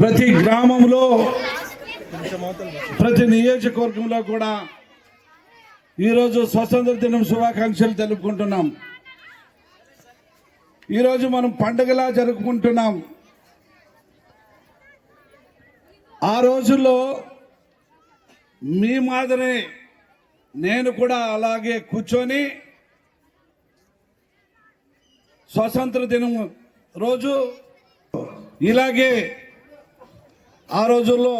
ప్రతి గ్రామంలో ప్రతి నియోజకవర్గంలో కూడా ఈరోజు స్వతంత్ర దినం శుభాకాంక్షలు తెలుపుకుంటున్నాం. ఈరోజు మనం పండుగలా జరుపుకుంటున్నాం. ఆ రోజుల్లో మీ మాదిరి నేను కూడా అలాగే కూర్చొని స్వతంత్ర దినం రోజు ఇలాగే ఆ రోజుల్లో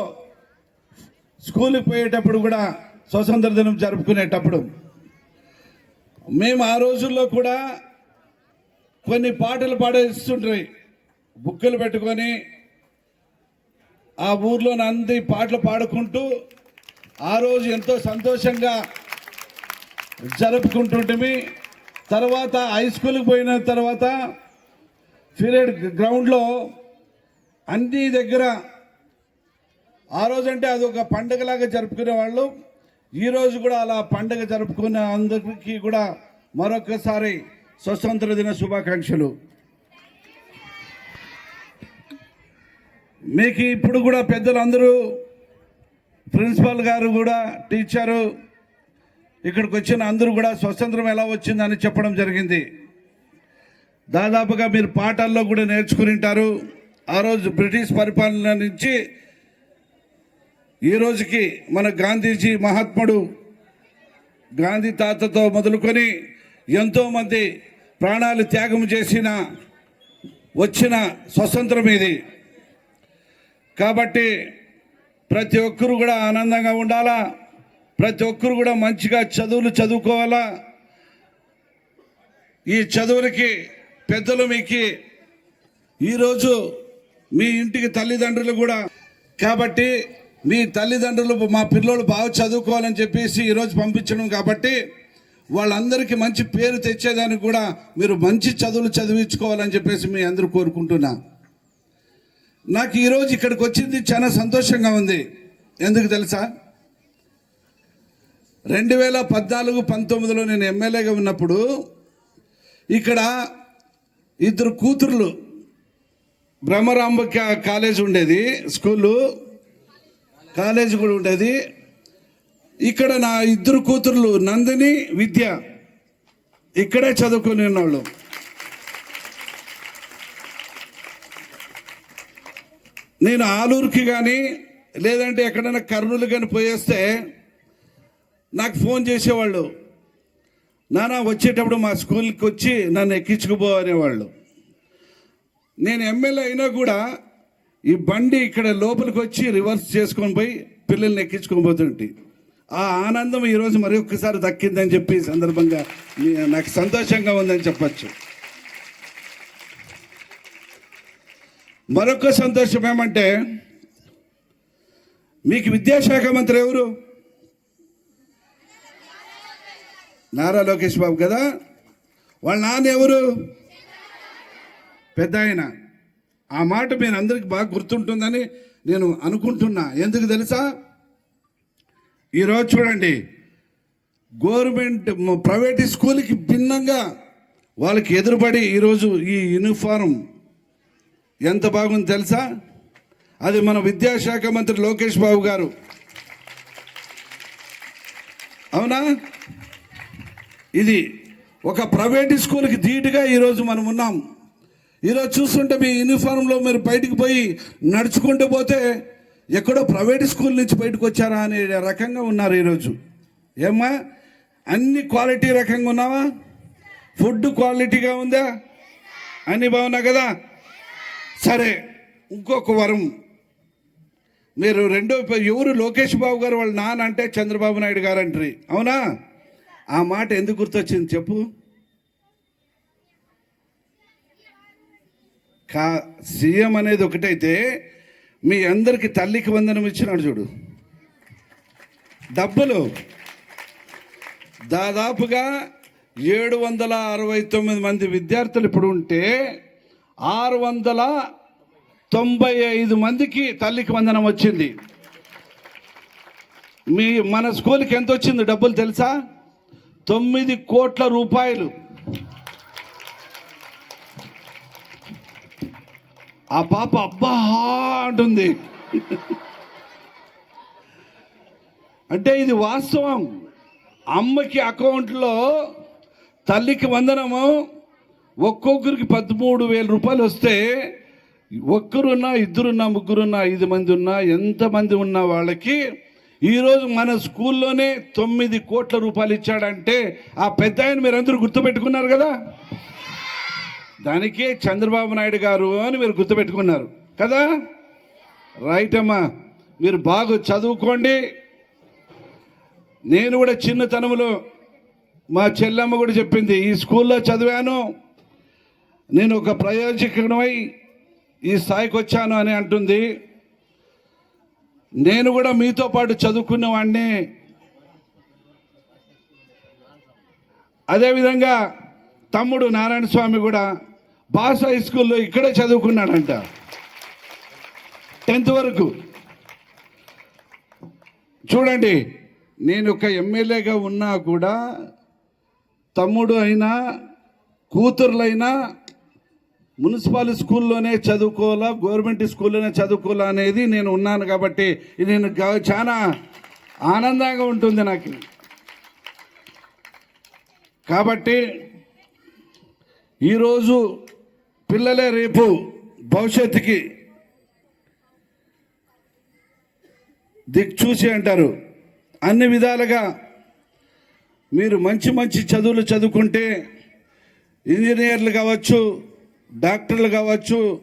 స్కూల్కి పోయేటప్పుడు కూడా స్వతంత్ర దినం జరుపుకునేటప్పుడు మేము ఆ రోజుల్లో కూడా కొన్ని పాటలు పాడేస్తుంటాయి బుక్కులు పెట్టుకొని ఆ ఊర్లోని అంది పాటలు పాడుకుంటూ ఆ రోజు ఎంతో సంతోషంగా జరుపుకుంటుంటే తర్వాత హై స్కూల్కి పోయిన తర్వాత పీరియడ్ గ్రౌండ్లో అన్ని దగ్గర ఆ రోజంటే అది ఒక పండగలాగా జరుపుకునే వాళ్ళు. ఈరోజు కూడా అలా పండగ జరుపుకునే అందరికీ కూడా మరొకసారి స్వతంత్ర దిన శుభాకాంక్షలు. మీకు ఇప్పుడు కూడా పెద్దలందరూ ప్రిన్సిపల్ గారు కూడా టీచరు ఇక్కడికి వచ్చిన అందరూ కూడా స్వతంత్రం ఎలా వచ్చిందని చెప్పడం జరిగింది. దాదాపుగా మీరు పాఠాల్లో కూడా నేర్చుకుని ఉంటారు. ఆ రోజు బ్రిటిష్ పరిపాలన నుంచి ఈ రోజుకి మన గాంధీజీ మహాత్ముడు గాంధీ తాతతో మొదలుకొని ఎంతోమంది ప్రాణాలు త్యాగం చేసిన వచ్చిన స్వతంత్రం ఇది. కాబట్టి ప్రతి ఒక్కరు కూడా ఆనందంగా ఉండాలా? ప్రతి ఒక్కరు కూడా మంచిగా చదువులు చదువుకోవాలా? ఈ చదువులకి పెద్దలు మీకు ఈరోజు మీ ఇంటికి తల్లిదండ్రులు కూడా. కాబట్టి మీ తల్లిదండ్రులు మా పిల్లలు బాగా చదువుకోవాలని చెప్పేసి ఈరోజు పంపించడం కాబట్టి వాళ్ళందరికీ మంచి పేరు తెచ్చేదానికి కూడా మీరు మంచి చదువులు చదివించుకోవాలని చెప్పేసి మీ అందరూ కోరుకుంటున్నా. నాకు ఈరోజు ఇక్కడికి వచ్చింది చాలా సంతోషంగా ఉంది. ఎందుకు తెలుసా? రెండు వేల పద్నాలుగు పంతొమ్మిదిలో నేను ఎమ్మెల్యేగా ఉన్నప్పుడు ఇక్కడ ఇద్దరు కూతుర్లు బ్రహ్మరాంబ కాలేజ్ ఉండేది స్కూలు. కాలేజ్ కూడా ఉండేది. ఇక్కడ నా ఇద్దరు కూతుర్లు నందిని విద్య. ఇక్కడే చదువుకుని ఉన్నవాళ్ళు. నేను ఆలూరుకి కానీ లేదంటే ఎక్కడైనా కర్నూలు కానీ పోయేస్తే నాకు ఫోన్ చేసేవాళ్ళు. నానా వచ్చేటప్పుడు మా స్కూల్కి వచ్చి నన్ను ఎక్కించుకుపో అనేవాళ్ళు నేను ఎమ్మెల్యే అయినా కూడా ఈ బండి ఇక్కడ లోపలికి వచ్చి రివర్స్ చేసుకొని పోయి పిల్లల్ని ఎక్కించుకొని పోతుంటే. ఆ ఆనందం ఈరోజు మరి ఒక్కసారి దక్కిందని చెప్పి సందర్భంగా నాకు సంతోషంగా ఉందని చెప్పచ్చు. మరొక సంతోషం ఏమంటే మీకు విద్యాశాఖ మంత్రి ఎవరు? నారా లోకేష్ బాబు కదా? వాళ్ళ నాన్న ఎవరు? పెద్ద ఆయన. ఆ మాట మీరు అందరికి బాగా గుర్తుంటుందని నేను అనుకుంటున్నా. ఎందుకు తెలుసా? ఈరోజు చూడండి గవర్నమెంట్ ప్రైవేట్ స్కూల్కి భిన్నంగా వాళ్ళకి ఎదురుపడి ఈరోజు ఈ యూనిఫారం ఎంత బాగుంది తెలుసా? అది మన విద్యాశాఖ మంత్రి లోకేష్ బాబు గారు. అవునా? ఇది ఒక ప్రైవేట్ స్కూల్కి ధీటుగా ఈరోజు మనం ఉన్నాం. ఈరోజు చూస్తుంటే మీ యూనిఫామ్లో మీరు బయటికి పోయి నడుచుకుంటూ పోతే ఎక్కడో ప్రైవేట్ స్కూల్ నుంచి బయటకు వచ్చారా అనే రకంగా ఉన్నారు ఈరోజు. ఏమ్మా? అన్ని క్వాలిటీ రకంగా ఉన్నావా? ఫుడ్ క్వాలిటీగా ఉందా? అన్ని బాగున్నా కదా? సరే ఇంకొక వరం. మీరు రెండో ఎవరు లోకేష్ బాబు గారు వాళ్ళ నాన్న అంటే చంద్రబాబు నాయుడు గారు అంటారు అవునా? ఆ మాట ఎందుకు గుర్తొచ్చింది చెప్పు. కా సీఎం అనేది ఒకటైతే మీ అందరికి తల్లికి వందనం ఇచ్చినాడు చూడు. డబ్బులు. దాదాపుగా ఏడు వందల అరవై తొమ్మిది మంది విద్యార్థులు ఇప్పుడు ఉంటే ఆరు వందల తొంభై ఐదు మందికి తల్లికి వందనం వచ్చింది. మీ మన స్కూల్కి ఎంత వచ్చింది డబ్బులు తెలుసా? తొమ్మిది కోట్ల రూపాయలు. ఆ పాప అబ్బా అంటుంది. అంటే ఇది వాస్తవం. అమ్మకి అకౌంట్లో తల్లికి వందనము ఒక్కొక్కరికి పదమూడు వేల రూపాయలు వస్తే ఒక్కరున్నా ఇద్దరున్నా ముగ్గురున్నా ఐదు మంది ఉన్నా ఎంతమంది ఉన్న వాళ్ళకి ఈరోజు మన స్కూల్లోనే తొమ్మిది కోట్ల రూపాయలు ఇచ్చాడంటే ఆ పెద్ద ఆయన మీరందరూ గుర్తుపెట్టుకున్నారు కదా? దానికే చంద్రబాబు నాయుడు గారు అని మీరు గుర్తుపెట్టుకున్నారు. కదా? రైట్ అమ్మా. మీరు బాగా చదువుకోండి. నేను కూడా చిన్నతనంలో మా చెల్లమ్మ కూడా చెప్పింది ఈ స్కూల్లో చదివాను. నేను ఒక ప్రయోజకమై ఈ స్థాయికి వచ్చాను అని అంటుంది. నేను కూడా మీతో పాటు చదువుకున్నవాడిని అదేవిధంగా తమ్ముడు నారాయణ స్వామి కూడా బాస్ హై స్కూల్లో ఇక్కడే చదువుకున్నాడంట. టెన్త్ వరకు. చూడండి నేను ఒక ఎమ్మెల్యేగా ఉన్నా కూడా తమ్ముడు అయినా కూతురులైనా మున్సిపల్ స్కూల్లోనే చదువుకోవాలా గవర్నమెంట్ స్కూల్లోనే చదువుకోవాలా అనేది నేను ఉన్నాను కాబట్టి నేను చాలా ఆనందంగా ఉంటుంది నాకు. కాబట్టి ఈరోజు పిల్లలే రేపు భవిష్యత్తుకి చూసి అంటారు. అన్ని విధాలుగా మీరు మంచి మంచి చదువులు చదువుకుంటే ఇంజనీర్లు కావచ్చు డాక్టర్లు కావచ్చు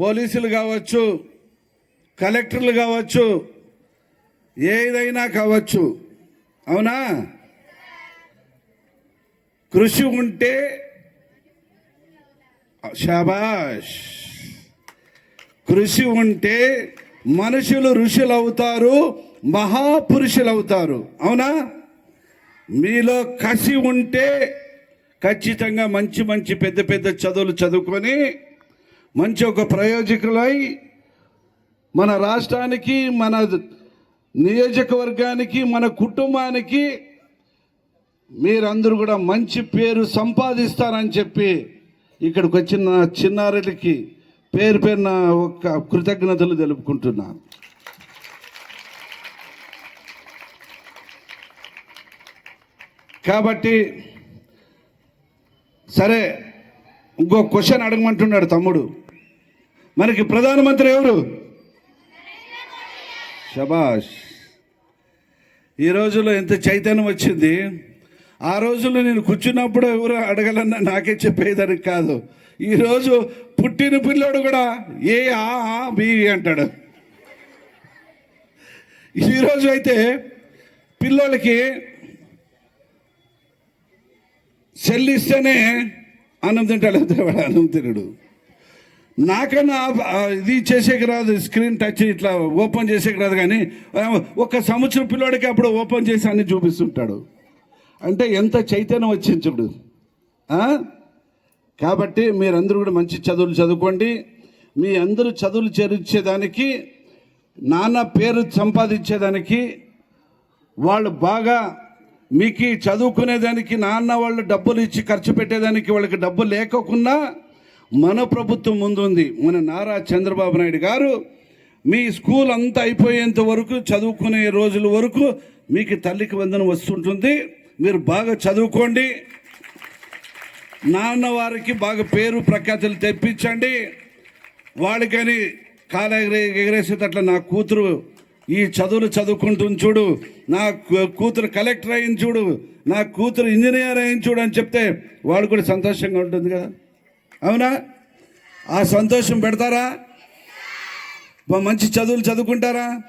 పోలీసులు కావచ్చు కలెక్టర్లు కావచ్చు ఏదైనా కావచ్చు. అవునా? కృషి ఉంటే షాబాష్. కృషి ఉంటే మనుషులు ఋషులు అవుతారు మహాపురుషులు అవుతారు అవునా? మీలో కసి ఉంటే ఖచ్చితంగా మంచి మంచి పెద్ద పెద్ద చదువులు చదువుకొని మంచి ఒక ప్రయోజకులై మన రాష్ట్రానికి మన నియోజకవర్గానికి మన కుటుంబానికి మీరందరూ కూడా మంచి పేరు సంపాదిస్తారని చెప్పి ఇక్కడికి వచ్చిన చిన్నారులకి పేరు పేరున ఒక కృతజ్ఞతలు తెలుపుకుంటున్నాను కాబట్టి సరే ఇంకో క్వశ్చన్ అడగమంటున్నాడు తమ్ముడు. మనకి ప్రధానమంత్రి ఎవరు? శబాష్ ఈ రోజుల్లో ఎంత చైతన్యం వచ్చింది? ఆ రోజుల్లో నేను కూర్చున్నప్పుడు ఎవరు అడగలన్న నాకే చెప్పేదానికి కాదు. ఈరోజు పుట్టిన పిల్లోడు కూడా ఏ ఆ బీవి అంటాడు. ఈరోజు అయితే పిల్లోళ్ళకి చెల్లిస్తేనే అన్నం తింటాడు వాడు అన్నం తినడు. నాకన్నా ఇది చేసేకి రాదు స్క్రీన్ టచ్ ఇట్లా ఓపెన్ చేసేకి రాదు కానీ ఒక సంవత్సరం పిల్లోడికి అప్పుడు ఓపెన్ చేసి అన్ని చూపిస్తుంటాడు. అంటే ఎంత చైతన్యం వచ్చింది చూడు. కాబట్టి మీరందరూ కూడా మంచి చదువులు చదువుకోండి. మీ అందరూ చదువులు చేర్చేదానికి నాన్న పేరు సంపాదించేదానికి వాళ్ళు బాగా మీకు చదువుకునేదానికి నాన్న వాళ్ళు డబ్బులు ఇచ్చి ఖర్చు పెట్టేదానికి వాళ్ళకి డబ్బు లేకోకుండా మన ప్రభుత్వం ముందుంది. మన నారా చంద్రబాబు నాయుడు గారు మీ స్కూల్ అంతా అయిపోయేంత వరకు చదువుకునే రోజుల వరకు మీకు తల్లికి వందనం వస్తుంటుంది. మీరు బాగా చదువుకోండి. నాన్న వారికి బాగా పేరు ప్రఖ్యాతులు తెప్పించండి. వాళ్ళకని కాల ఎగరేసేటట్ల నా కూతురు ఈ చదువులు చదువుకుంటుంది చూడు. నా కూతురు కలెక్టర్ అయిన చూడు. నా కూతురు ఇంజనీర్ అయిన చూడు అని చెప్తే వాడు కూడా సంతోషంగా ఉంటుంది కదా. అవునా? ఆ సంతోషం పెడతారా? మంచి చదువులు చదువుకుంటారా?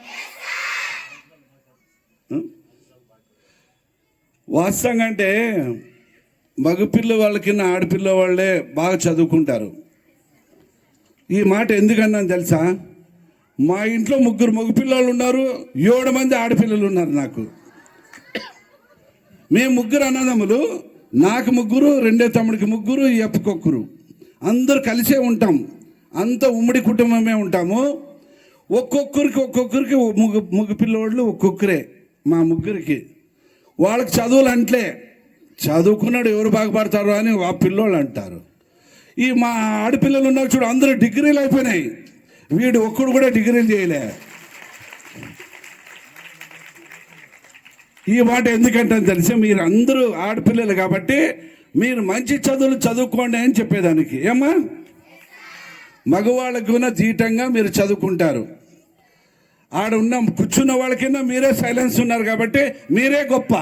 వాస్తవంగా అంటే మగపిల్ల వాళ్ళకి ఆడపిల్ల వాళ్ళే బాగా చదువుకుంటారు. ఈ మాట ఎందుకన్నాను తెలుసా? మా ఇంట్లో ముగ్గురు మగపిల్లలు ఉన్నారు ఏడు మంది ఆడపిల్లలు ఉన్నారు నాకు. మేము ముగ్గురు అన్నదమ్ములు నాకు ముగ్గురు రెండే తమ్ముడికి ముగ్గురు ఈ అప్పకొక్కరు. అందరూ కలిసే ఉంటాం. అంత ఉమ్మడి కుటుంబమే ఉంటాము. ఒక్కొక్కరికి ఒక్కొక్కరికి ముగ్గు ముగ్గు పిల్లోళ్ళు ఒక్కొక్కరే మా ముగ్గురికి. వాళ్ళకి చదువులు అంటలే. చదువుకున్నాడు ఎవరు బాగుపడతారు అని ఆ పిల్లోళ్ళు అంటారు. ఈ మా ఆడపిల్లలు ఉన్నారు చూడు అందరూ డిగ్రీలు అయిపోయినాయి. వీడు ఒక్కడు కూడా డిగ్రీలు చేయలే. ఈ మాట ఎందుకంటే తెలిసి మీరు అందరూ ఆడపిల్లలు కాబట్టి మీరు మంచి చదువులు చదువుకోండి అని చెప్పేదానికి. ఏమ్మా? మగవాళ్ళకు కూడా జీతంగా మీరు చదువుకుంటారు. ఆడ ఉన్న కూర్చున్న వాళ్ళకైనా మీరే సైలెన్స్ ఉన్నారు కాబట్టి మీరే గొప్ప.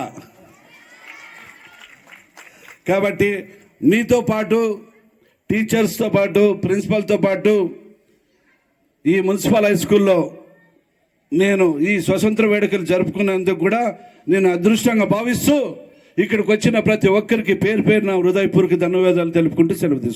కాబట్టి మీతో పాటు టీచర్స్తో పాటు ప్రిన్సిపల్తో పాటు ఈ మున్సిపల్ హై స్కూల్లో నేను ఈ స్వతంత్ర వేడుకలు జరుపుకున్నందుకు కూడా నేను అదృష్టంగా భావిస్తూ ఇక్కడికి వచ్చిన ప్రతి ఒక్కరికి పేరు పేరున హృదయపూర్వక ధన్యవాదాలు తెలుపుకుంటూ సెలవు తీసుకుంటాను